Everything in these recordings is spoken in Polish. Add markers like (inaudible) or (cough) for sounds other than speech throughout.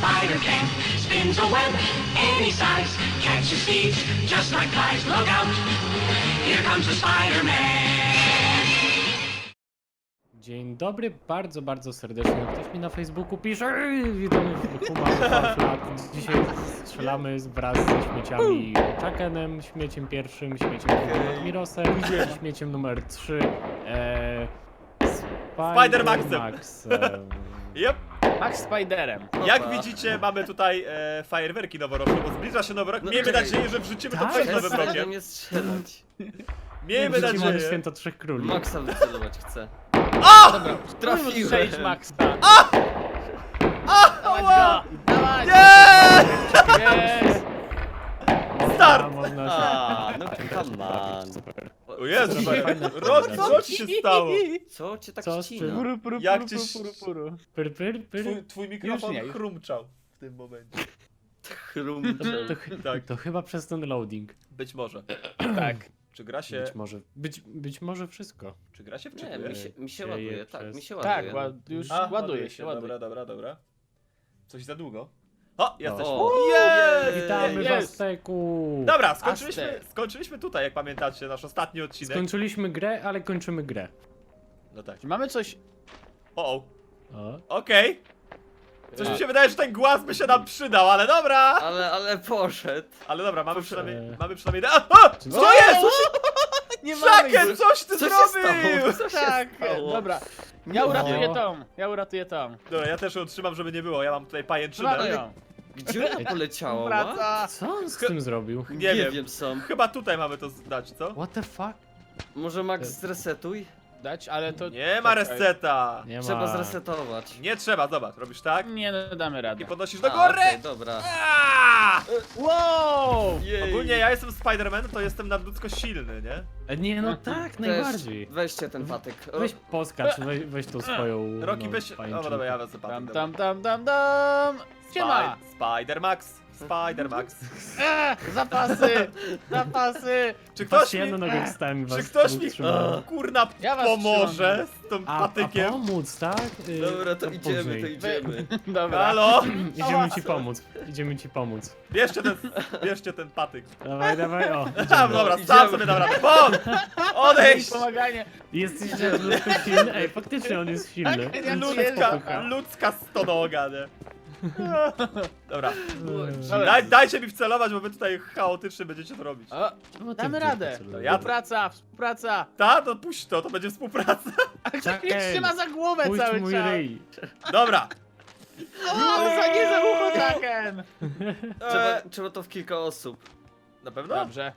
spider can. Spins a web any size. Catches thieves just like flies. Look out. Here comes the Spider-Man. Dzień dobry, bardzo, bardzo serdecznie. Ktoś mi na Facebooku pisze, "Ej, witamy w Human. Dzisiaj strzelamy z- wraz ze śmieciami Chuckenem, śmieciem pierwszym, śmieciem drugim Admirosem, śmieciem numer 3, e, Spider-Maxem. Maxem. Yep. Max Spiderem. Jak widzicie, mamy tutaj e, fajerwerki noworoczne, bo zbliża się nowy rok. No Miejmy nadzieję, że wrzucimy to Tak? przed nowym do rokiem. mnie strzelać. Miejmy mamy nadzieję. święto Trzech Króli. Maxa wycelować chcę. Dobra, Trafiłem. Sześć Maxa. A! Dawaj Ała! go! Dawaj! Nie! Jest! Start! A, można się... A, no come on. Super. O Jezu, Fajne. Rocky, co ci się stało? Co cię tak Co ścina? Puru, puru, Jak puru, cię puru, puru, puru. Pyr, pyr, pyr. Twój, twój mikrofon nie, już. chrumczał w tym momencie. To, to, chy- Tak. to chyba przez ten loading. Być może. (clears throat) Tak. Czy gra się, Być może, być, być może wszystko. czy gra się Nie, wczytuje? mi się, mi się Dzieje ładuje, tak, przez- mi się ładuje. Tak, ład, już A, ładuje się, ładuje. Dobra, dobra, dobra. Coś za długo. O, jesteśmy. O, Jej! Witamy w Jest. Azteku! Dobra, skończyliśmy, Aztek. skończyliśmy tutaj, jak pamiętacie, nasz ostatni odcinek. Skończyliśmy grę, ale kończymy grę. No tak. Czy mamy coś... O, o. O. okej. Coś mi się wydaje, że ten głaz by się nam przydał, ale dobra! Ale, ale poszedł. Ale dobra, mamy przynajmniej, mamy przynajmniej... A, a, co jest? (laughs) Nie Chucken, coś ty Co się zrobił! Co się Tak, stało? dobra. Ja uratuję No. Tom, ja uratuję Tom. Dobra, ja też ją trzymam, żeby nie było. Ja mam tutaj pajęczynę. Ją. Gdzie ona poleciała? What? Wraca. Co on z tym zrobił? Nie, Nie wiem. wiem sam. Chyba tutaj mamy to zdać, co? What the fuck? Może Max zresetuj? Dać, ale to... Nie ma czekaj. reseta! Nie Trzeba ma. zresetować. Nie trzeba, zobacz, robisz tak Nie, no damy radę. i podnosisz do A, góry! okej, dobra. Aaa! Wow! Jej. Ogólnie ja jestem Spider-Man, to jestem nadludzko silny, nie? E, Nie, no tak, Też najbardziej. Weźcie ten patyk. Weź poskacz, weź, weź tą swoją. Rocky no, weź... O, pajęczynkę. dobra, ja wezmę Tam, patyk. tam, tam, tam, tam! Siema! Spider-Max! Spider-Max! Eee, (laughs) zapasy! Zapasy! Czy ktoś Patrzcie, mi... jedną nogę wstałem was Czy ktoś dwóch mi... trzymałem. Kurna Ja was pomoże z tą A, a patykiem? pomóc, tak? Y, Dobra, to idziemy, później. to idziemy. (laughs) Dobra. Halo? (clears throat) Idziemy ci pomóc. Idziemy ci pomóc. Bierzcie ten, bierzcie ten patyk. Dawaj, dawaj, o. A, (laughs) Idziemy. dobra, idziemy. sam sobie dam radę. Bon! Odejdź! Pomaganie. Jesteś ludzko silny? Ej, faktycznie on jest silny. Tak, ja Ludzka, ludzka stonoga, nie? (laughs) Dobra, Dobra. Daj, dajcie mi wcelować, bo wy tutaj chaotycznie będziecie to robić. O, damy radę. Ja- Współpraca, współpraca. Ta, to puść to, to będzie współpraca. (laughs) Czekaj. Jak trzyma za głowę Puść cały mój czas. ryj. Dobra. O, za nie za ucho Taken. (laughs) Trzeba, trzeba to w kilka osób. Na pewno? Dobrze.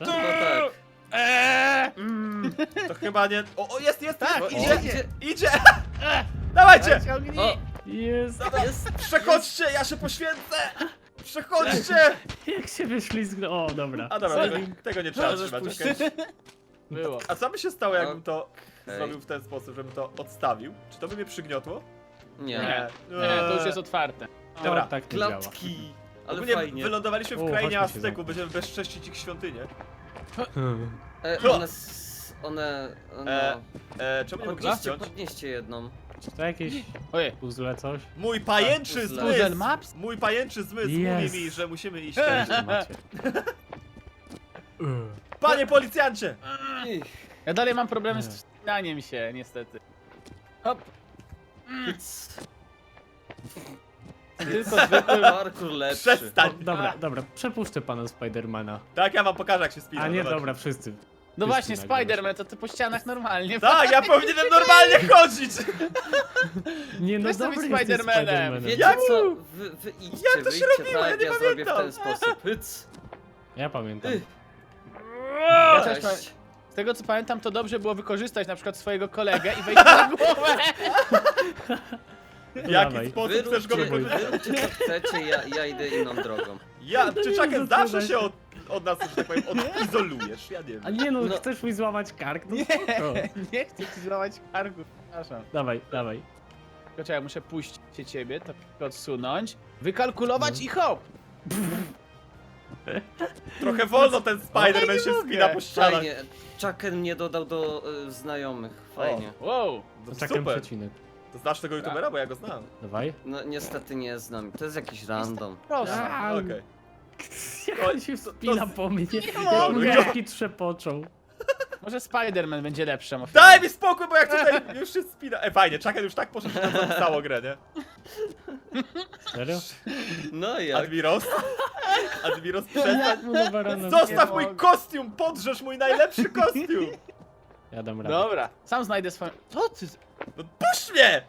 No tak. Eee, mm. To chyba nie... O, o jest, jest, Tak, jest, idzie, idzie, idzie. idzie. Dawajcie, Ciągnij. O, Jest. jest. przechodźcie, ja się poświęcę. Przechodźcie. (laughs) Jak się wyślizgnął. O, dobra. A dobra, tego, tego nie trzeba trzymać, okej. (laughs) Było. A co by się stało, jakbym to Okej. zrobił w ten sposób, żebym to odstawił? Czy to by mnie przygniotło? Nie. Nie, nie, to już jest otwarte. O, Dobra. tak nie działa. Klatki. Ale Ogólnie fajnie. wylądowaliśmy w O, krainie chodźmy się będziemy bezcześcić ich świątynię. E, one... s- One... No... E, E, czemu nie mogę Podnieście, zdjąć? podnieście jedną. Czy to jakieś Ojej. puzzle coś? Mój pajęczy Tak, zmysł! Puzzle Maps? Mój pajęczy zmysł Jest. mówi mi, że musimy iść tędy. (laughs) Macie. (laughs) Panie policjancie! Ich. Ja dalej mam problemy z wspinaniem się, niestety. Hop. (laughs) Tylko zwykły... Parkour lepszy. Przestań! Dobra, dobra, przepuszczę pana Spidermana. Tak, ja wam pokażę jak się spina. A nie, dobra, wszyscy. No właśnie, nagle. Spider-Man, to ty po ścianach normalnie. Tak, ja powinienem normalnie chodzić! (laughs) Nie no, Chcesz być dobry jesteś Spidermanem. Spidermanem. Wiecie Jak- co? Wy, wy idźcie, Jak to się wyjdźcie, robiło? Ja tak, nie ja zrobię w pamiętam. ten sposób. Hyc. Ja pamiętam. Ych. Ja też Cześć. Z tego co pamiętam, to dobrze było wykorzystać na przykład swojego kolegę i wejść na głowę. (laughs) W Dawaj. jaki sposób Wy chcesz go róbcie, wykorzystać? wy róbcie co chcecie, ja, ja idę inną drogą. Ja, czy Chucken Zaczynaj zawsze się. się od, od nas, że tak powiem, odizolujesz? Ja nie wiem. A nie no, No. chcesz mi złamać kark? No Nie, spoko. (laughs) nie chcę ci złamać karku, przepraszam. Dawaj, dawaj. Tylko czekaj, muszę puścić się ciebie, to odsunąć, wykalkulować i hop! Trochę wolno ten Spider-Man nie się wspina po ścianach. Fajnie. Chucken mnie dodał do y, znajomych. Fajnie. Wow! No Czekam super. przecinek. To znasz tego youtubera, bo ja go znam. Dawaj. No niestety nie znam. To jest jakiś random. Proszę. A, Okej. Jak on się wspina to- po mnie, mogę. jak gwiazdki trzepoczą. Może Spider-Man będzie lepszą. Daj mi spokój, bo jak tutaj (laughs) już się spina. Ej, fajnie, Chucken już tak poszedł, że nam zapisało grę, nie? Serio? No i jak? Admiros? Admiros, przestań. Jak mu na barana? Zostaw mój mogę. kostium, podrzesz mój najlepszy kostium. Ja dam radę. Dobra, sam znajdę swoją... Co ty? No puść mnie!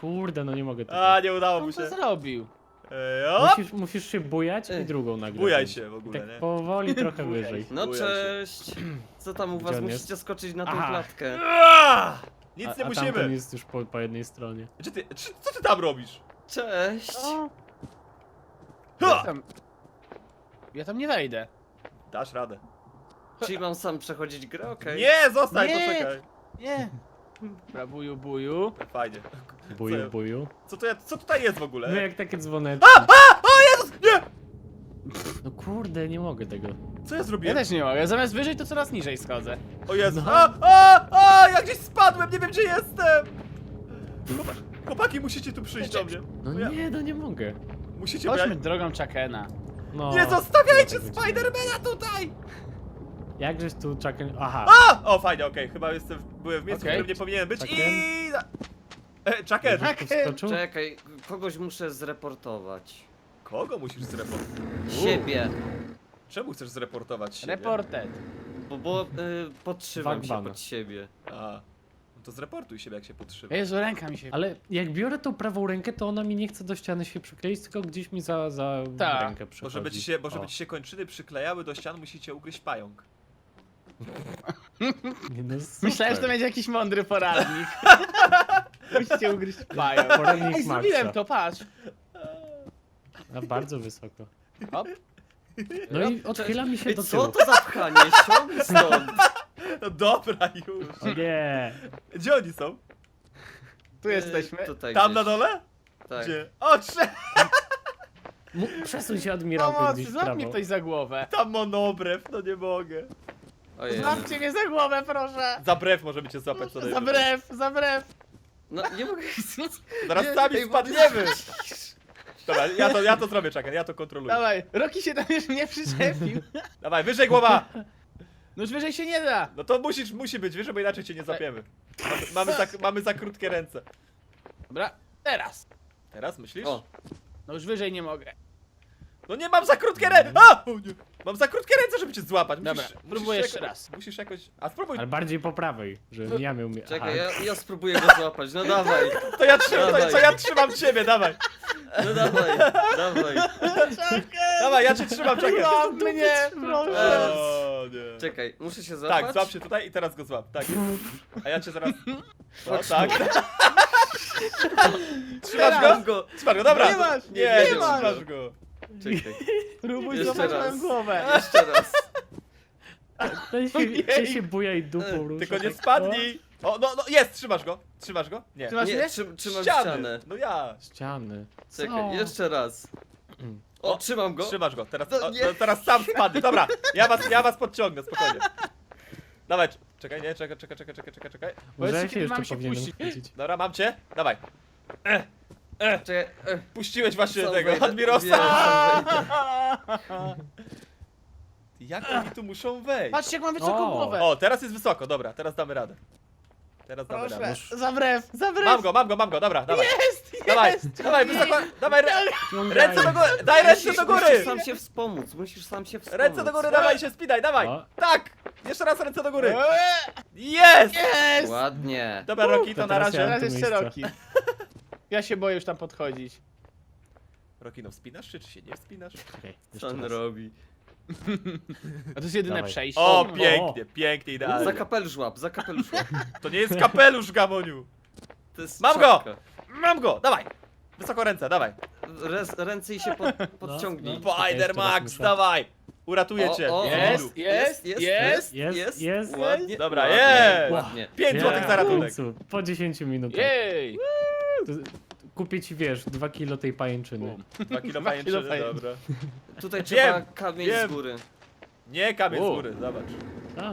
Kurde, no nie mogę A, tutaj. nie udało mu się. to zrobił. Ej, o! Musisz, musisz się bujać i drugą nagle. Bujaj się w ogóle, Tak nie? powoli trochę Bujaj wyżej. No się. cześć. Co tam u Gdzie was? on Musicie jest? skoczyć na tą Aha. klatkę. Aaa! Nic a, nie a musimy. tamten jest już po, po jednej stronie. Czy ty, czy, co ty tam robisz? Cześć. Ja Ha! tam... Ja tam nie wejdę. Dasz radę. Czyli mam sam przechodzić grę? Okej. Nie, zostań, Nie. poczekaj. Nie. Dobra, buju, buju. Fajnie. Buju, buju. Co, to, ja- co tutaj jest w ogóle? No jak takie dzwoneczki. O Jezus, nie! No kurde, nie mogę tego. Co ja Ja zrobiłem? też nie mogę. Zamiast wyżej, to coraz niżej schodzę. O Jezu. No. A, a, a, ja gdzieś spadłem, nie wiem gdzie jestem. Chłopak, chłopaki, musicie tu przyjść do mnie. No Bo ja- nie, no nie mogę. Musicie, bo ja... Chodźmy drogą Chuckena. No. Nie zostawiajcie Spidermana tutaj! Jakżeś tu czekaj. Aha. A! O, fajnie, okej, chyba jestem, w- byłem w miejscu, w Okej. którym nie powinienem być Chucken? i... E, tu wskoczył? Czekaj, kogoś muszę zreportować. Kogo musisz zreportować? Siebie. Czemu chcesz zreportować siebie? Reported. Bo, bo y, podtrzymam się Wagbana. pod siebie. A, no to zreportuj siebie jak się potrzyma. Jezu, ręka mi się... Ale jak biorę tą prawą rękę, to ona mi nie chce do ściany się przykleić, tylko gdzieś mi za, za Tak. rękę Bo przychodzi. żeby ci się, bo żeby O. ci się kończyny przyklejały do ścian, musicie ugryźć pająk. Nie, no Myślałem, że to super. będzie jakiś mądry poradnik. (laughs) Musicie ugryźć pają. Poradnik Ej, Maxa. zrobiłem to, patrz. A bardzo wysoko. Hop. No i odchyla mi się Ej, do co tyłu. to za pchanie? Siądź stąd. (laughs) No dobra już. O nie! Gdzie oni są? Tu jesteśmy. Y, Tutaj Tam gdzieś. na dole? Tak. Gdzie? O, trze... Mu, przesuń się admirałkę Pomocy, gdzieś w złap mnie prawo. ktoś za głowę. Tam monobrew, no nie mogę. Ojej. Złapcie mnie za głowę, proszę. Za brew możemy cię złapać co Za najwyżej. brew, za brew. No nie mogę. (laughs) Zaraz Nie, sami ej, bo- spadniemy. (laughs) Dobra, ja to, ja to zrobię, czekaj, ja to kontroluję. Dawaj, Roki się tam już nie przyczepił. (laughs) Dawaj, wyżej głowa! No już wyżej się nie da. No to musisz, musi być wyżej, bo inaczej cię nie zapiemy. Mamy, mamy, za, mamy za krótkie ręce. Dobra, teraz. Teraz myślisz? O, No już wyżej nie mogę. No nie mam za krótkie ręce! A! O nie. Mam za krótkie ręce, żeby cię złapać. Musisz, Dobra, próbuję jeszcze raz. Musisz jakoś... A spróbuj, Ale bardziej po prawej, że ja miał mi... czekaj, ja, ja spróbuję go złapać. No dawaj, (laughs) to ja, trzymam, to, Dawaj. to ja trzymam ciebie, dawaj. no dawaj, dawaj. Dawaj, ja cię trzymam, czekaj. Złap mnie, proszę. O nie. Czekaj, muszę się złapać? Tak, złap się tutaj i teraz go złap, tak. A ja cię zaraz... (laughs) No, tak. (laughs) Trzymasz Mam go? go! Trzymasz go, dobra. Nie masz, nie, nie nie masz. trzymasz go. Czekaj, (laughs) Próbuj Jeszcze złapać raz. moją głowę. (laughs) jeszcze raz. (laughs) Ten się, Ojej. ten się buja i dupą rusza. Tylko nie tak. spadnij. O, no, no, jest, trzymasz go. Trzymasz go? Nie. Trzymasz Nie, mnie? trzym, trzymam Ściany. ścianę. No ja. O, ściany. Czekaj, Co? jeszcze raz. Mm. O, trzymam go. Trzymasz go. Teraz, No o, nie. no, teraz sam spadnie. Dobra, ja was, ja was podciągnę, spokojnie. Dawaj, czekaj, nie, czekaj, czekaj, czekaj, czekaj, czekaj, czekaj. Może ja się kiedy jeszcze mam się powinienem puścić. Dobra, mam cię. Dawaj. Czekaj, e, Puściłeś właśnie sam tego wejdę. Admirosa. Wiem, sam wejdę. Jak oni tu muszą wejść? Patrzcie, jak mam wysoką O. głowę. O, teraz jest wysoko, dobra, teraz damy radę. Teraz damy radę. Proszę, za brew, za brew. Mam go, mam go, mam go, dobra, dawaj. Jest, Dawaj, jest. dawaj, wysoko, dawaj, Ciągają. ręce do góry, daj ręce Musisz, do musisz góry! sam się wspomóc, musisz sam się wspomóc. Ręce do góry, dawaj się, spinaj, dawaj! O. Tak! Jeszcze raz ręce do góry! Eee, Jest! Jest! Ładnie. Dobra, Roki, to to na teraz razie. ja- Teraz to jeszcze miejsce. Roki. Ja się boję już tam podchodzić. Roki, no wspinasz się, czy się nie wspinasz? Czekaj, Co jeszcze on raz. robi? A to jest jedyne Dawaj. przejście. O, O. pięknie, pięknie, Za idealnie. kapelusz łap, za kapelusz łap. (laughs) To nie jest kapelusz, Gamoniu! To jest Mam go! czapka. Mam go, dawaj! Wysoko ręce, dawaj. Rez, ręce i się pod, podciągnij. no. Spider Max, muszę. dawaj! Uratuję cię. o, Jest, jest, jest, jest. Jest, jest. Ładnie, Dobra, ładnie, jest. Ładnie. 5 złotych za ratunek. Po 10 minutach. Jej! To- Kupię ci, wiesz, 2 kilo tej pajęczyny. Bum. 2 kilo (laughs) Dwa kilo pajęczyny, pajęczyny. dobra. Tutaj (laughs) trzeba kamień wiem. z góry. Nie kamień z góry, zobacz. A,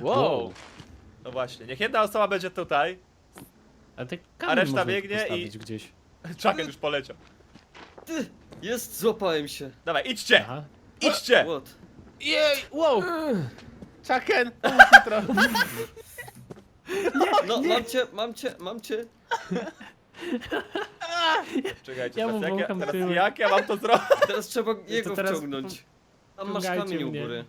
Wow. No właśnie, niech jedna osoba będzie tutaj. A, ty A reszta można biegnie postawić i- gdzieś. (laughs) Chucken już poleciał. Ty! Jest, złapałem się. Dawaj, idźcie! Aha. Idźcie! What? Jej, wow! Chucken! No, mam cię, mam cię, mam cię. Czekajcie, Ja teraz, jak, ja, wącham teraz tyłek. jak ja mam to zrobić? Teraz trzeba jego teraz wciągnąć. Tam masz wciągajcie kamień u mnie. góry.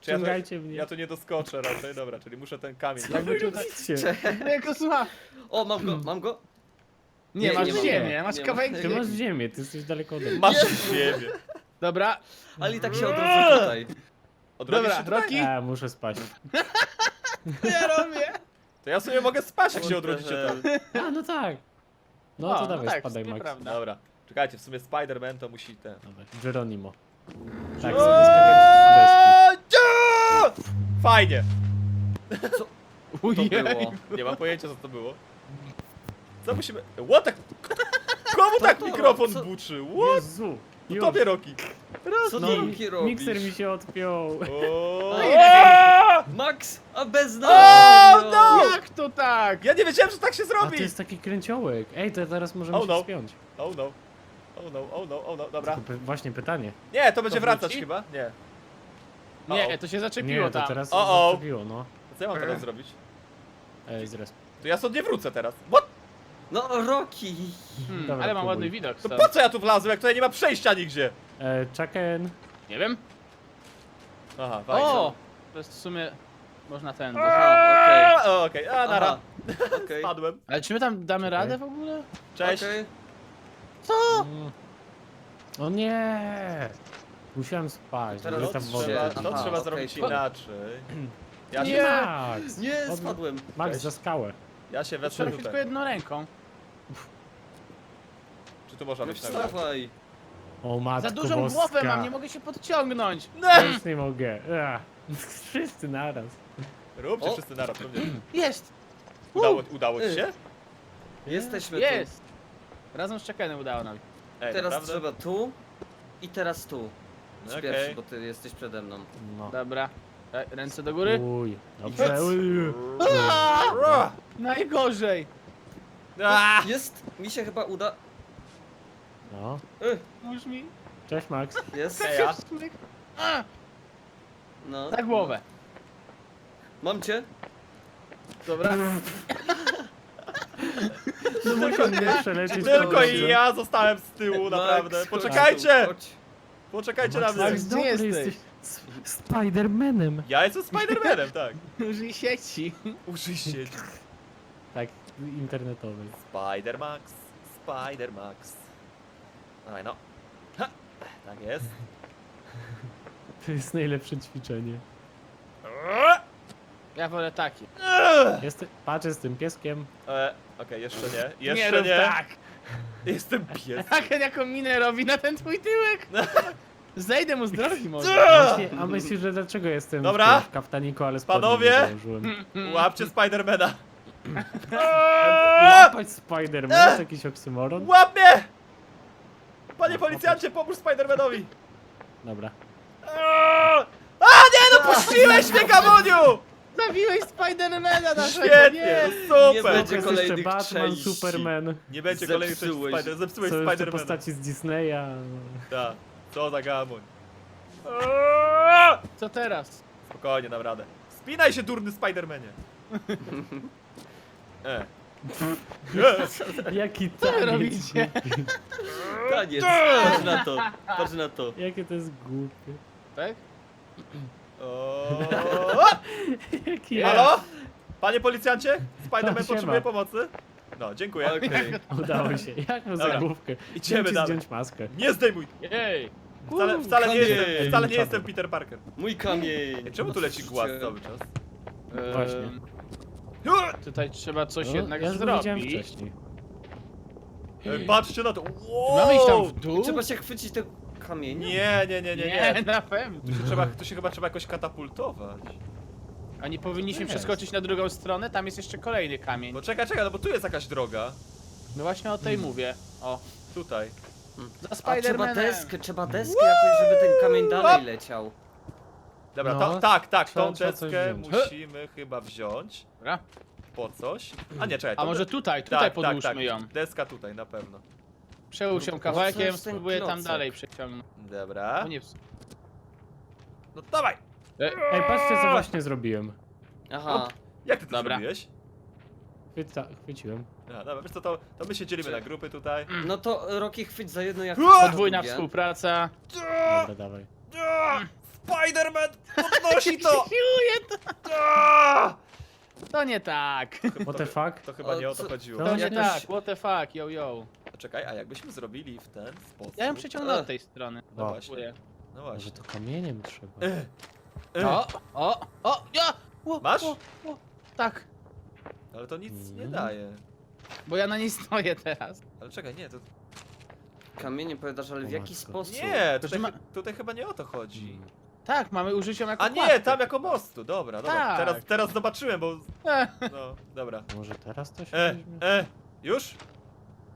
Czy ja, Ciągajcie to, mnie. ja tu nie doskoczę raczej, dobra, czyli muszę ten kamień. Jakby tutaj... Idźcie. Jako słucha. O, mam go, mam go. Nie, Nie, masz nie mam. ziemię, masz Nie mam. kawałek Ty masz ziemię, ty jesteś daleko ode mnie. Masz ziemię. Dobra, Ale i tak się odrodzę tutaj. Odrodzisz dobra, się tutaj? Roki, A, muszę spać. (laughs) ja robię. To ja sobie mogę spać, jak się odrodzicie tam. A, no tak. No to O, dawaj, tak, spadaj, to Max. prawda. Dobra. Czekajcie, w sumie Spider-Man to musi ten. Dawaj, Geronimo. Tak, sobie skakać z! Fajnie. (laughs) To Ujej. było. Nie mam pojęcia co to było. Co musimy... What the... (laughs) Komu tak to? mikrofon Co? buczy? What? Jezu. To już. tobie Roki. Co No, Roki robisz? mikser mi się odpiął. O, Max, a bez nas! O, no! Jak to tak? Ja nie wiedziałem, że tak się A zrobi! to jest taki kręciołek. Ej, to teraz możemy Oh, się no. spiąć. Oh no. Oh no, oh no, oh no, dobra. Tylko właśnie pytanie. Nie, to będzie To wracać wróci? chyba? Nie. Nie, to się zaczepiło Nie, to tam. teraz O, o. zaczepiło, no. Co ja mam teraz zrobić? Ej, zres. To ja stąd nie wrócę teraz. What? No, Roki! Hmm, Dobra, ale mam próbuj. ładny widok To po co ja tu wlazłem, jak tutaj nie ma przejścia nigdzie? E, Chucken. Nie wiem. Aha, fajnie. O! To jest w sumie... Można ten. Aha, O, Okej, a nara. Aha, okej. (laughs) Spadłem. Ale czy my tam damy radę w ogóle? Cześć. Okej. Mm. O nie! Musiałem spać, Teraz To tam trzeba- wodę. trzeba, Aha, to trzeba okej, zrobić to- inaczej. Ja Nie, się, Max! Nie, spadłem. Max za skałę. ja się wezmę Trzeba się tylko tutaj. jedną ręką. Tu można No być na górę? wstawaj. O matko Za dużą boska. głowę mam, nie mogę się podciągnąć. Ja już nie mogę. Ach. (laughs) Wszyscy naraz. Róbcie O. wszyscy naraz. to mnie- Jest! Udało, udało ci się? Jesteśmy Jest! Razem z Chuckenem udało nam. Ej, tu. Teraz naprawdę? trzeba tu i teraz tu. Okej. Pierwszy, bo ty jesteś przede mną. No. Dobra. E, Ręce do góry. Uj, dobrze. Uj. Najgorzej! A! Jest, mi się chyba uda. No. Pomóż mi. Cześć Max. Jest. A, No. za głowę. Mam cię. Dobra. No musiał mnie przelecieć. Tylko i ja zostałem z tyłu, Max, naprawdę. chodź Poczekajcie! chodź. Poczekajcie na Max, mnie. Max, Gdzie dobry jesteś? jesteś. S- Spidermanem. Ja jestem Spider-Manem, tak. (laughs) Użyj sieci. Użyj się. Tak, internetowej. Spider-Max, Spider-Max. Dawaj no. Ha! Tak jest. (laughs) To jest najlepsze ćwiczenie. Ja wolę taki. Jest, patrzę z tym pieskiem. E, Okej, jeszcze nie. nie Jeszcze rób nie. tak. (laughs) Jestem pies. Chucken jaką minę robi na ten twój tyłek. Zejdę mu z drogi może. Właśnie, a myślisz, że dlaczego jestem Dobra. w, tym, kaftaniku, ale spodnie Panowie. nie założyłem? Łapcie Spidermana. (laughs) Łapać Spiderman, to jakiś oksymoron? Łap mnie! Panie policjancie, pomóż Spidermanowi. Dobra. A nie, no puściłeś mnie, Gamoniu! Zabiłeś Spidermana naszego, Świetnie, nie. Nie super! będzie jest jeszcze kolejnych Batman, części. Superman. Nie będzie kolejnych części Zepsułeś. Spider, zepsułeś Są jeszcze Spidermana. postaci z Disneya. Tak, co za gamoń. Co teraz? Spokojnie, dam radę. Spinaj się, durny Spidermanie. (laughs) E. (laughs) Jaki Co taniec robicie? (laughs) Taniec. Patrz na to. Patrz na to. Jakie to jest głupie. Tak? (clears throat) O. (laughs) Jaki Halo? Panie policjancie? Spiderman siema. potrzebuje pomocy? No, dziękuję. Okej. Udało się. Jak mu za Dobra. główkę. Idziemy Chciałem ci dalej. zdjąć maskę. Nie zdejmuj! Jej. Wcale, wcale nie kamień. jestem, wcale nie jestem Peter Parker. Mój kamień. Czemu tu leci głaz cały czas? Ehm, Właśnie. Tutaj trzeba coś No, jednak ja już widziałem zrobić. wcześniej. Ej, patrzcie na to. Wow! Mamy iść tam w dół? Trzeba się chwycić tego kamienia. Nie, nie, nie, nie, nie. na pewno. Tu się, trzeba, tu się chyba trzeba jakoś katapultować. A nie powinniśmy Jest. przeskoczyć na drugą stronę? Tam jest jeszcze kolejny kamień. Bo czekaj, czekaj, no bo tu jest jakaś droga. No właśnie o tej mówię. O, Tutaj. za A trzeba Spidermanem. deskę, trzeba deskę jakoś, żeby ten kamień dalej leciał. Dobra, No, ta, tak, tak, trzeba- tą trzeba coś deskę wziąć. musimy chyba wziąć. Dobra. po coś. A nie, czekaj. A to- może tutaj, tak, tutaj tak, podłóżmy tak. ją. Deska tutaj, na pewno. Przełóż ją co jest ten spróbuję tam klocek? dalej przeciągnąć. Dobra. O nie, w- No dawaj! e, Ej, patrzcie co właśnie zrobiłem. Aha. Jak ty to Dobra. zrobiłeś? Chwyca, chwyciłem. A, dobra, wiesz co, to, to my się dzielimy na grupy tutaj. No to Rocky chwyć za jedno jak Ua! za podwójna drugie. współpraca. Dobra, dawaj. Spider-Man podnosi (laughs) to! To. A! To nie tak. What the fuck? To chyba nie o to chodziło. to nie tak, what the fuck, yo yo. Czekaj, a jakbyśmy zrobili w ten sposób? Ja ją przeciągnę Ech. od tej strony. No właśnie, Próbuję. no Może właśnie. to kamieniem trzeba. Ech, ech. O, o, o, ja! O, Masz? O, o, tak, Ale to nic nie Mm. daje. bo ja na niej stoję teraz. Ale czekaj, nie, to... Kamienie powiadasz, ale w jaki matko. sposób? Nie, tutaj, że ma- chy- tutaj chyba nie o to chodzi. Tak, mamy użyć ją jako A nie, tam jako mostu, dobra, dobra. Tak. Teraz, teraz zobaczyłem, bo... E, No, dobra. Może teraz to się E, weźmie? e, już?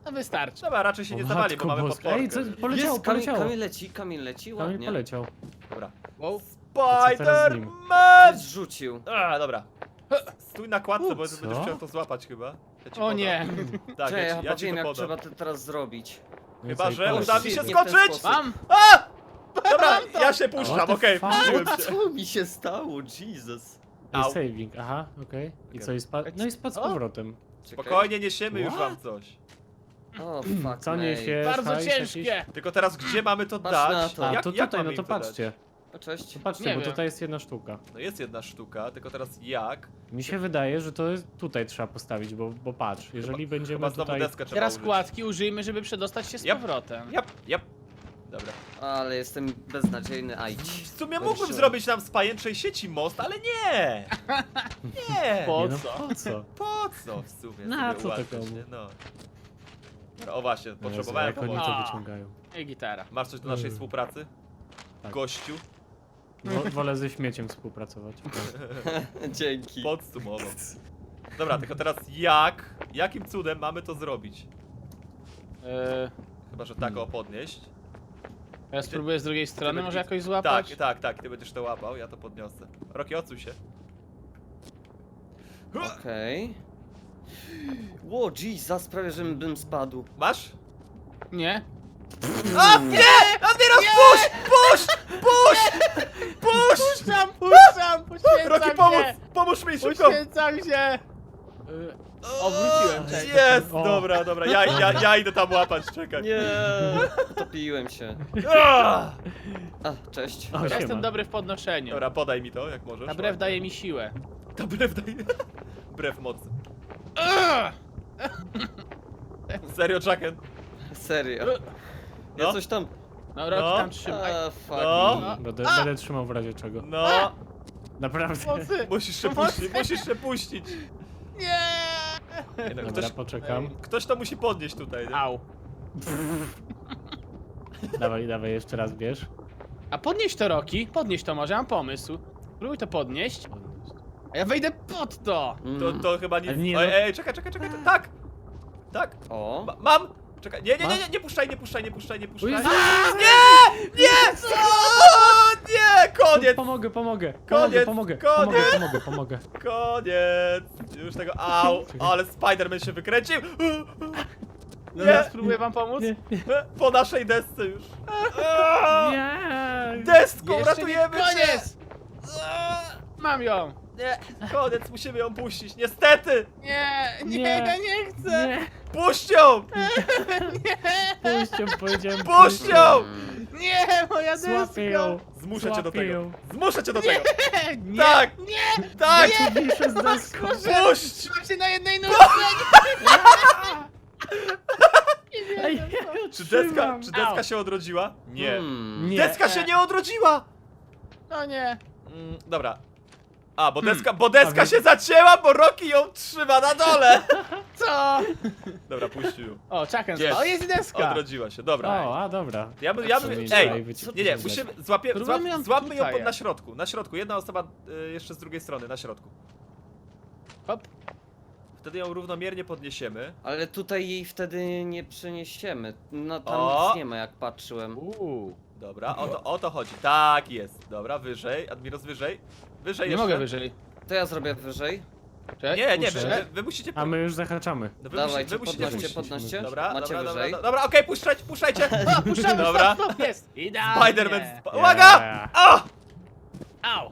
No wystarczy. Dobra, raczej się nie O zawali, bo matko mamy boska. podporkę. Ej, co, poleciało, Jest, kamień, poleciało. kamień leci, kamień leci, Kamień ładnie. poleciał. Dobra. Wow. teraz z nim? Spider-Man! Zrzucił. A, dobra. Stój na kładce, bo Co? będziesz chciał to złapać chyba. Ja ci O podam. nie. (laughs) Tak, Czekaj, ja ja ci, ja ci wiem to jak podam. trzeba to teraz zrobić. Chyba, że uda mi się Nie w ten skoczyć! sposób. Mam! A! Dobra, ja się puszczam, What the okej, fuck? puściłem się. Co mi się stało? Jesus. Au. saving, aha, okej. I co, i spadł? No i spadł z O! powrotem. Czekaj. Spokojnie, niesiemy już wam coś. O, (clears throat) fuck Co mate. niesie? Bardzo hajs ciężkie! Tylko teraz gdzie mamy to Patrz na dać? to. A, Jak, to jak tutaj, mamy no to dać? patrzcie. O, cześć. To patrzcie, Nie bo wiem. tutaj jest jedna sztuka. No jest jedna sztuka, tylko teraz jak? Mi się wydaje, że to jest tutaj trzeba postawić, bo, bo patrz, jeżeli będziemy Chyba znowu tutaj... deskę trzeba Teraz użyć. kładki użyjmy, żeby przedostać się z Yep. powrotem. Jap, jap. Dobra. Ale jestem beznadziejny, ajdź. W sumie No mógłbym zrobić nam z pajęczej sieci most, ale nie! Nie! Po (laughs) Nie, no, co? po co? Po co w sumie Na sobie co ułatwiać, takomu? nie? No. O właśnie, Jezu, potrzebowałem Jak oni pomocy. to A. wyciągają. I gitara. Masz coś do naszej Mm. współpracy? Tak. Gościu? Wo- Wolę ze śmieciem współpracować. (laughs) Dzięki. Podsumował. Dobra, tylko teraz jak? Jakim cudem mamy to zrobić? Eee, Chyba, że tak o podnieść. Ja spróbuję z drugiej strony, może git. jakoś złapać? Tak, tak, tak, ty będziesz to łapał, ja to podniosę. Roki, odsuń się. Okej. Ło, Jesus, prawie żebym bym spadł. Masz? Nie? A nie! A teraz puść! Puść! Puść! Puść! Puszczam, puszczam, poświęcam Roki, się! pomóż! Pomóż mi szybko! Poświęcam się! Y, O, wróciłem, czekaj. Jest! O. Dobra, dobra, ja, ja, ja idę tam łapać, czekaj. Nie, utopiłem się. Ah! A, cześć. O, Ja siema. jestem dobry w podnoszeniu. Dobra, podaj mi to, jak możesz. Ta brew daje mi siłę. Ta brew daje... (laughs) Brew mocy. Ugh! Serio, Chucken? Serio. No. Ja coś tam... No, Roki No. tam trzymaj. A, fuck No. me. Będę, A! będę trzymał w razie czego. No, Naprawdę. Pomocy! musisz się puścić, musisz się puścić. Nie! Nie no, Dobra, ktoś, poczekam. ktoś to musi podnieść tutaj, nie? Au. Dawaj, dawaj, jeszcze raz bierz. A podnieś to, Roki. Podnieś to może, mam pomysł. Spróbuj to podnieść. A ja wejdę pod to! To, Mm. to chyba nic... Ale nie, Oj, no. ej, czekaj, czekaj, czekaj, tak! Tak! O. Ma, mam! Czekaj, nie, nie, nie, nie, nie puszczaj, nie puszczaj, nie puszczaj, nie puszczaj. Nie! Nie! O, nie! Koniec! Pomogę, pomogę. Koniec, Pomogę, pomogę. koniec. Pomogę, pomogę. Koniec! Już tego, au! Ale Spider-Man się wykręcił! No, Nie. spróbuję wam pomóc? Nie, Po naszej desce już. nie. Deską Jeszcze ratujemy nie koniec! cię! Mam ją! Nie, koniec, musimy ją puścić, niestety! Nie, nie, Nie. ja nie chcę! Nie, Puść ją! puść ją, powiedziałem. Puść ją! Nie, moja Złapię deska! ją. Zmuszę cię do Złapię tego. ją. Zmuszę cię do tego! Nie, Tak! nie! Tak! Wiszę z deską. Puść! Trzymam się na jednej nóżce! (laughs) Ej, ja ją Czy deska, trzymam. czy deska Au. się odrodziła? Nie. Hmm. Nie. Deska się nie odrodziła! No nie. Mm, dobra. A, bo deska, bo deska się zacięła, bo Rocky ją trzyma na dole! (laughs) Co? Dobra, puścił ją. O, czekam. Jest. O, jest deska! Odrodziła się, dobra. O, a dobra. Ja bym, ja bym, ej, wyci- nie, nie, musimy, złapie, złap, ją złapmy ją tutaj pod, na jak. środku, na środku, jedna osoba y, jeszcze z drugiej strony, na środku. Hop. Wtedy ją równomiernie podniesiemy. Ale tutaj jej wtedy nie przeniesiemy. No tam O. nic nie ma jak patrzyłem. Uuu. Dobra, o to, o to chodzi. Tak jest. Dobra, wyżej, Admiros wyżej. Wyżej Nie jeszcze. mogę wyżej. To ja zrobię wyżej. Cześć, Nie, nie, wy, wy, wy musicie... A my już zahaczamy. No wy Dawajcie, musi- wy musicie podnoście, puścić. podnoście. Dobra, Macie dobra, dobra, wyżej. dobra, (laughs) dobra, okej, puszczajcie, puszczajcie! A, puszczamy, Dobra. stop, stop, jest! Idealnie! Spiderman, sp uwaga! Yeah. O! Au!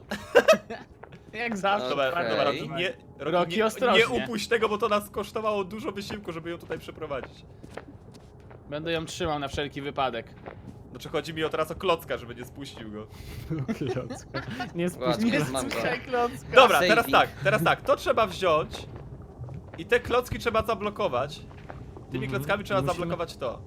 (laughs) Jak zawsze. Dobra, Okej. dobra, Roki, nie, Roki, nie, ostrożnie. nie upuść tego, bo to nas kosztowało dużo wysiłku, żeby ją tutaj przeprowadzić. Będę ją trzymał na wszelki wypadek. Znaczy chodzi mi o teraz o klocka, żeby nie spuścił go. (laughs) Klocka. Nie Ładnie. spuściłem. Mam go. Słuchaj, klocka. Dobra, teraz Saving. tak, teraz tak, to trzeba wziąć i te klocki trzeba zablokować. Tymi Mhm. klockami trzeba Musimy- zablokować to.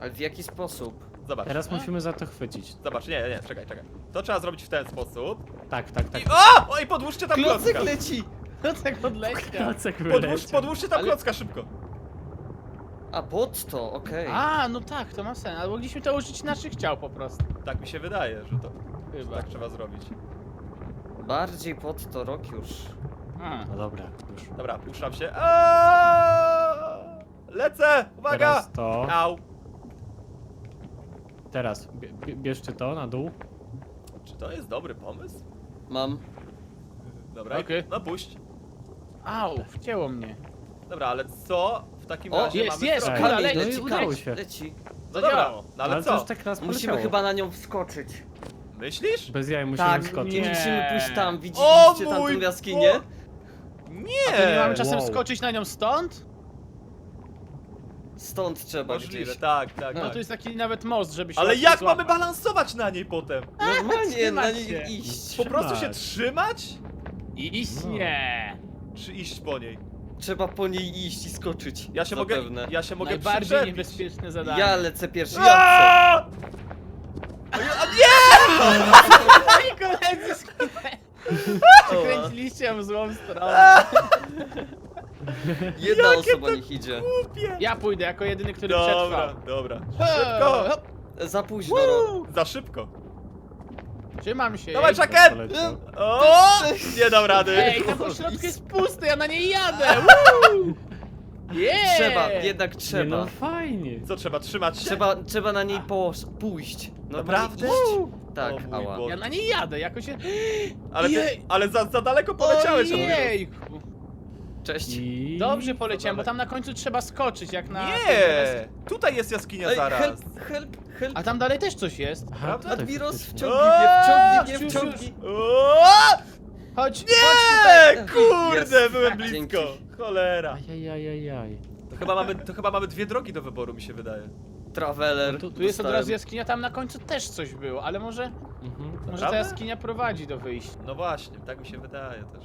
Ale w jaki sposób? Zobacz, Teraz musimy za to chwycić. zobacz, nie, nie, czekaj, czekaj. To trzeba zrobić w ten sposób. Tak, tak, tak. I, o! o! I podłóżcie tam Klocek klocka! leci! Klocek odleciał. Klocek Podłóż, wyleciał. podłóżcie tam Ale- klocka szybko. A pod to, okej. A, no tak, to ma sens. Ale mogliśmy to użyć naszych ciał po prostu. Tak mi się wydaje, że to Chyba. tak trzeba zrobić. Bardziej pod to rok już. A. No dobra, już. Dobra, puszczam się. Aaaa! Lecę! Uwaga! Teraz to. Au! Teraz. Bie, bie, bierzcie to na dół. Czy to jest dobry pomysł? Mam. Dobra, Okej. no puść. Au, wcięło mnie. Dobra, ale co w takim O, razie jest, mamy jest, kula, Ej, leci, no i leci, udało się. leci. No dobra, Zadziałało. no ale co? już tak raz Musimy poleciało. chyba na nią wskoczyć. Myślisz? Bez jaj musimy Tak, skoczyć. nie. musimy pójść tam. O Widzieliście mój tamtą jaskinię? Bo- Nie! To nie mamy czasem Wow. skoczyć na nią stąd? Stąd trzeba Możliwe, gdzieś. tak, tak, No tak. to jest taki nawet most, żeby się Ale łatwiej jak złapać. mamy balansować na niej potem? Normalnie na trzymać niej się. iść. Po prostu się Trzymać. trzymać? Iść No. nie. Czy iść po niej? Trzeba po niej iść i skoczyć. Ja się mogę, Zapewne. ja się mogę Najbardziej przyczepić. niebezpieczne zadanie. Ja lecę pierwszy, ja. Aaaa! Moi koledzy skręciliście (laughs) w złą stronę. (laughs) Jedna Jakie osoba niech idzie. Głupie. Ja pójdę jako jedyny, który Dobra, przetrwał. dobra. Hop. Szybko! Za późno, rok. Za szybko. Trzymam się. Dawaj, jej. Poleciał. O! Nie dam rady. Ej, tam po środku jest pusty, ja na niej jadę! Woo! Yeah! Trzeba, jednak Nie, trzeba. no fajnie. Co trzeba trzymać się? Trzeba, trzeba na niej położ, pójść. Normalnie Naprawdę? Tak, O mój ała. Boże. Ja na niej jadę, jakoś się... Ale, ty, Jej. ale za, za daleko poleciałeś od mnie. Ojejku. Cześć. I... Dobrze poleciałem, bo tam na końcu trzeba skoczyć, jak na... Nie! Tutaj jest jaskinia Ej, zaraz. help, help, help. A tam dalej też coś jest. Aha, Prawda? Admiros, faktycznie. wciągnij mnie, wciągnij mnie, Już, wciągnij. O! Chodź, Nie! tutaj. Kurde, Jest. byłem Dzięki. blisko. Cholera. Ajajajajaj. To chyba, mamy, to chyba mamy dwie drogi do wyboru, mi się wydaje. Traveler. No Tu, tu jest od dostałem. razu jaskinia, tam na końcu też coś było, ale może, Mhm. może ta Naprawdę? jaskinia prowadzi do wyjścia. No właśnie, tak mi się wydaje też.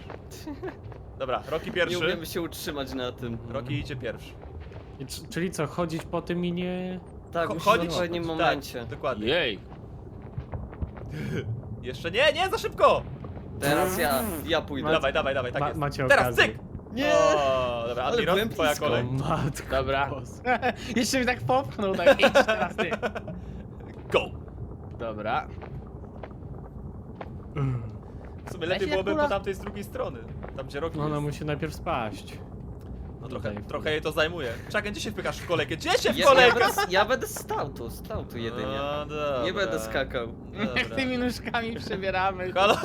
Dobra, Roki Nie pierwszy. umiemy się utrzymać na tym. Roki idzie pierwszy. I c- Czyli co, chodzić po tym i nie... Tak, Cho- musimy w odpowiednim tak, momencie. dokładnie. Jej. (laughs) Jeszcze nie, nie, za szybko! Teraz ja, ja pójdę. Dawaj, dawaj, dawaj, tak Ma- jest. macie Teraz okazję. cyk! Nie! O, dobra, Ale Admiros, byłem twoja blisko. kolej. Matko. Dobra. boska. (laughs) Jeszcze mi tak popchnął, tak idź teraz ty. Go! Dobra. W sumie lepiej się byłoby akurat- po tamtej z drugiej strony. Tam gdzie Roki No ona jest. musi najpierw spaść. No trochę, Tutaj. trochę jej to zajmuje. Czekaj, gdzie się wpykasz w kolejkę? Gdzie się w Ja, ja, kolejkę? będę, ja będę stał tu, stał tu jedynie. No, dobra. Nie będę skakał. Jak Dobra. tymi nóżkami przebieramy. Halo?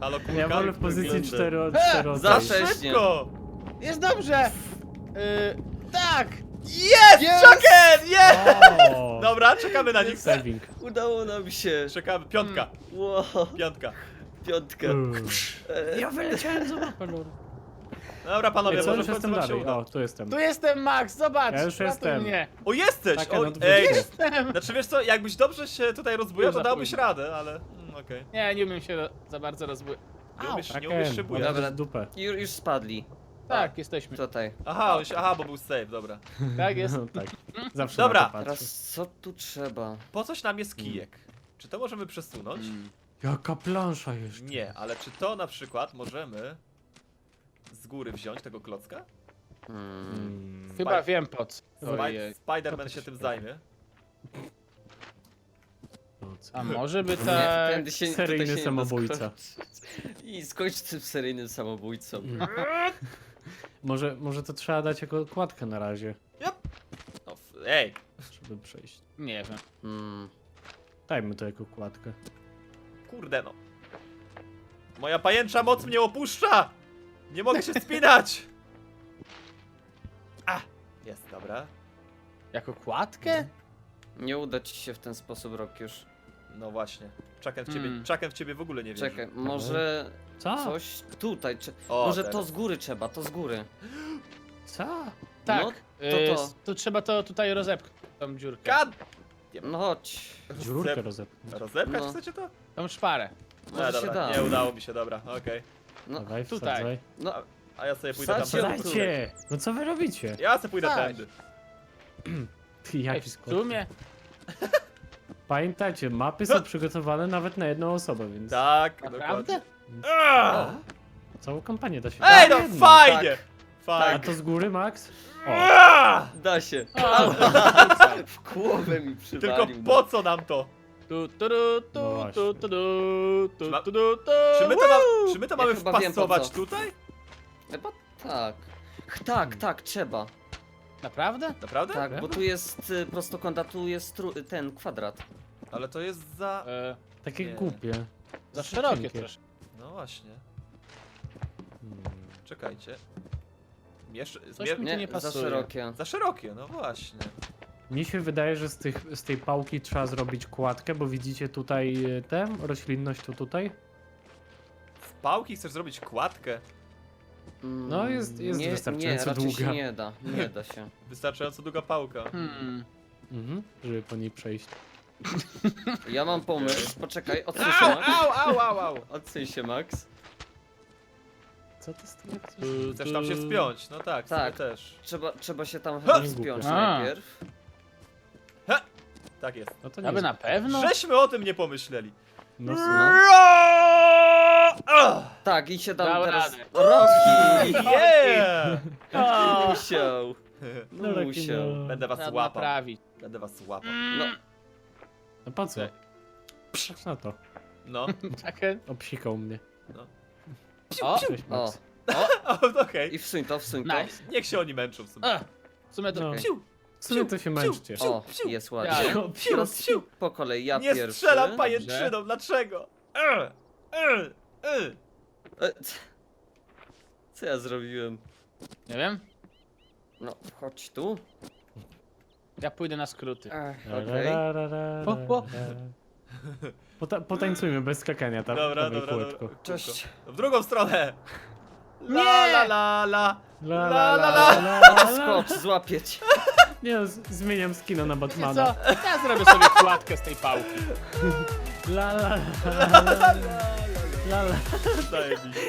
Halo, kulka? Ja wolę w pozycji Wygląda. cztero, He! cztero Za Wcześnie. szybko! Jest dobrze! Yy, tak! Jest! Chucken! Jest! O! (laughs) Dobra, czekamy na nich. Saving. Udało nam się. Czekamy. Piątka. Wow, Piątka. piątka. Uuu. E, Ja wyleciałem za mapę, lol. Dobra, panowie, Ej, co, może już w końcu jestem wam się dalej. uda. O, tu jestem. Tu jestem Max, zobacz! Ja już ratuj jestem. mnie. O, jesteś! Tak, o, no, ej! Znaczy wiesz co, jakbyś dobrze się tutaj rozbujał, Już to za dałbyś późno. radę, ale... Mm, okej. Nie, nie umiem się za bardzo rozbujać. Nie umiesz, nie Taken, umiesz szybuję. mam Dobra. dupę. Już, już spadli. Tak, jesteśmy. Tutaj. Aha, się, aha, bo był save, dobra. (laughs) Tak jest. No, tak. (laughs) Zawsze Dobra. na to patrzę. Teraz co tu trzeba? Po coś nam jest kijek? Czy to możemy przesunąć? Jaka plansza jeszcze. Nie, ale czy to na przykład możemy z góry wziąć tego klocka? Hmm. Mm. Chyba wiem po co. Spy Ojej. Spider-Man się tym zajmie. No, co? A może by Nie, tak... tędy się, tutaj Seryjny się nie da samobójca. skończyć. I skończ tym seryjnym samobójcą. Może, może to trzeba dać jako kładkę na razie, No, f- ej! żeby przejść. Nie wiem. Hmm. Dajmy to jako kładkę. Kurde no. Moja pajęcza moc mnie opuszcza! Nie mogę się spinać! (laughs) A! Jest, dobra. Jako kładkę? Nie uda ci się w ten sposób, rok już. No właśnie. Czaken w ciebie, Hmm. Czaken w ciebie w ogóle nie wierzy. Czekaj, może Co? coś tutaj. Czy... O, może to teraz. z góry trzeba, to z góry. Co? Tak. No, to, to to. trzeba to tutaj rozepchnąć, tą dziurkę. Gad! No chodź. Dziurkę rozepnąć. Rozepchać No. chcecie to? Tą szparę. Może się dobra, da. nie udało mi się, dobra, okej. No, Dawaj, tutaj. wsadzaj. no, A ja sobie pójdę tam Wsadź ją tędy. tu. Dajcie! No co wy robicie? Ja sobie pójdę Wsadź. tędy. (clears throat) Ty, Ej, jaki w skład? sumie. Pamiętajcie, mapy są przygotowane nawet na jedną osobę, więc Tak, Naprawdę? całą kampanię da się Ej, na no jedną. fajnie! A Fajnie. to z góry, Max? O, da się. (laughs) O, W głowę mi przywalił. Tylko po co nam to? tu, tu, tu, No tu, właśnie. tu, tu, tu, tu, ma- tu, tu, tu. Czy my to, ma, czy my to Ja mamy chyba wiem, po wpasować co. tutaj? Chyba tak. Ch, Tak, tak, trzeba. Naprawdę? Naprawdę? Tak, bo tu jest y, prostokąta, tu jest tru- ten kwadrat. Ale to jest za... E, takie Nie. głupie. za szerokie cienkie. troszkę. No właśnie. Hmm. Czekajcie. Jeszcze... Coś Zmier... mi- Nie, nie za pasuje. szerokie. Za szerokie, no właśnie. Mi się wydaje, że z, tych, z tej pałki trzeba zrobić kładkę, bo widzicie tutaj e, tę roślinność tu tutaj? Z pałki chcesz zrobić kładkę? Mm, No, jest- jest nie, wystarczająco nie, raczej długa. się nie da, nie da się. (laughs) Wystarczająco długa pałka. Hmm. Mhm, żeby po niej przejść. Ja mam pomysł, poczekaj, odsuń się Au, Max. au, au, au, au! Odsuń się Max. Co to z tym? Tu, Chcesz tam się wspiąć? No tak, tak. Tak. też. Trzeba, trzeba się tam Ha! chyba wspiąć A. najpierw. Tak jest. No to nie Aby jest... na pewno? Żeśmy o tym nie pomyśleli. No, No. Tak, i się tam Dał teraz... radę. Rocky! Yeah! O, Musiał. no, Rocky, Musiał. no. Będę was trzeba łapał. naprawić. Będę was łapał. No, no po co? Patrz na to. No. (laughs) Czekaj. Obsikał mnie. O, Cześć, o. Max. O, (laughs) Okej. I wsuń to, wsuń to. nice. Niech się oni męczą w sumie. A, w sumie to... No. Psiu, W sumie to się męczcie. O, jest ładnie. Psiu, Teraz psiu. po kolei, ja Nie pierwszy. strzelam pajęczyną, dlaczego? E, e, e. E, c- Co ja zrobiłem? Nie wiem. No, chodź tu. Ja pójdę na skróty. Ech, Okej. Po, po. Pota potańcujmy bez skakania tam. Dobra, dobra, kółeczko. dobra. Cześć. W drugą stronę. La Nie! la la la. La, La, la, la, la, la. Skocz, złapię cię. Nie no, z- zmieniam skina na Wiecie Batmana. co? Ja zrobię sobie kładkę z tej pałki. La la la la la la la. Zajebiście.